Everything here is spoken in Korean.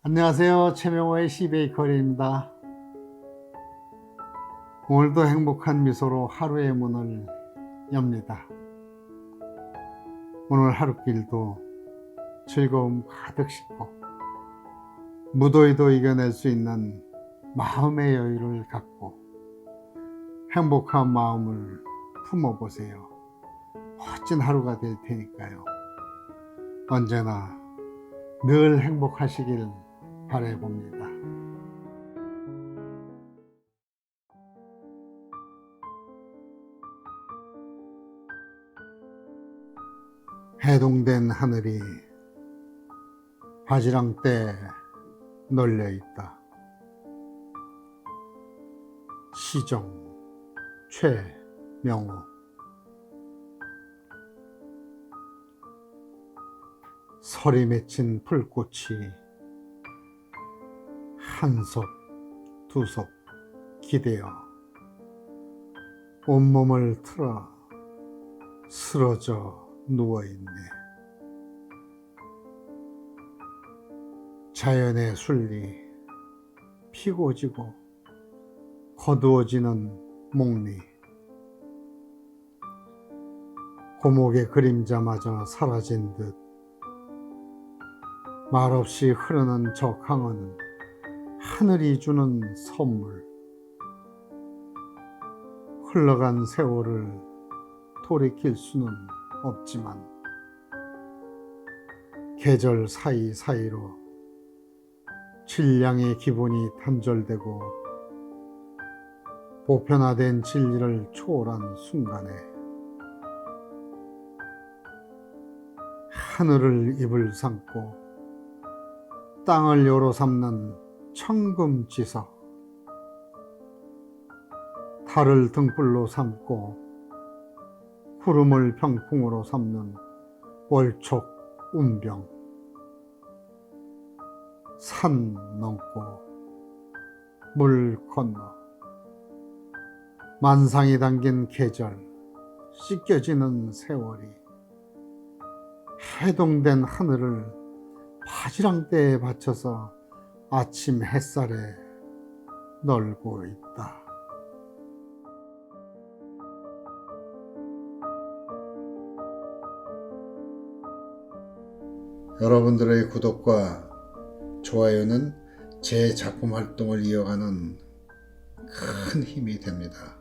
안녕하세요. 최명호의 시베이커리입니다. 오늘도 행복한 미소로 하루의 문을 엽니다. 오늘 하루길도 즐거움 가득 싣고 무더위도 이겨낼 수 있는 마음의 여유를 갖고 행복한 마음을 품어보세요. 멋진 하루가 될 테니까요. 언제나 늘 행복하시길 바라봅니다. 해동된 하늘이 바지랑 때 널려 있다. 시정 최명호 설이 맺힌 풀꽃이 한 섭, 두섭 기대어. 온몸을 틀어 쓰러져 누워있네. 자연의 순리, 피고 지고 거두어지는 목리, 고목의 그림자마저 사라진 듯. 말없이 흐르는 저 강은 하늘이 주는 선물. 흘러간 세월을 돌이킬 수는 없지만 계절 사이사이로 질량의 기분이 단절되고 보편화된 진리를 초월한 순간에 하늘을 입을 삼고 땅을 요로 삼는 청금지석. 달을 등불로 삼고 구름을 병풍으로 삼는 월촉 운병. 산 넘고 물 건너 만상이 담긴 계절 씻겨지는 세월이 해동된 하늘을 바지랑대에 받쳐서 아침 햇살에 널고 있다. 여러분들의 구독과 좋아요는 제 작품 활동을 이어가는 큰 힘이 됩니다.